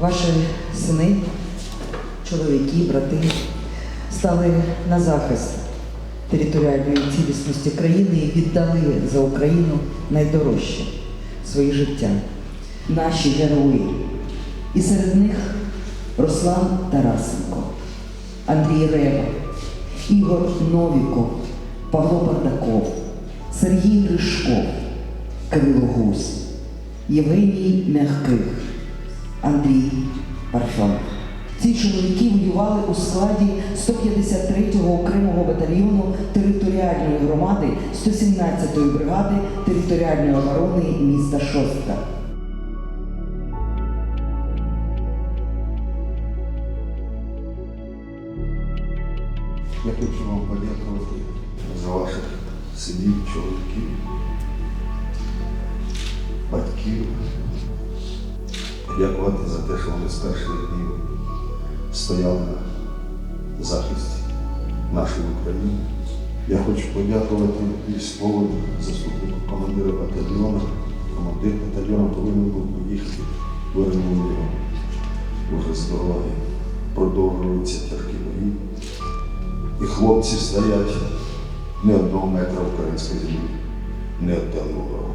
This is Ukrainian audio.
Ваші сини, чоловіки, брати стали на захист територіальної цілісності країни і віддали за Україну найдорожче своє життя. Наші герої. І серед них Руслан Тарасенко, Андрій Рева, Ігор Новіков, Павло Бардаков, Сергій Гришков, Кирило Гусь, Євгеній Мягких, Андрій Парфьонов. Ці чоловіки воювали у складі 153-го окремого батальйону територіальної громади 117-ї бригади територіальної оборони міста Шостка. Я хочу вам подякувати за ваших синів, чоловіків, батьків. Дякувати за те, що вони з перших днів стояли на захисті нашої України. Я хочу подякувати військовим заступнику командира батальйону. Командир батальйону повинен був поїхати, вернули його вже з дороги. Продовжуються тяжкі бої. І хлопці стоять не одного метра української землі, не віддали ворогу.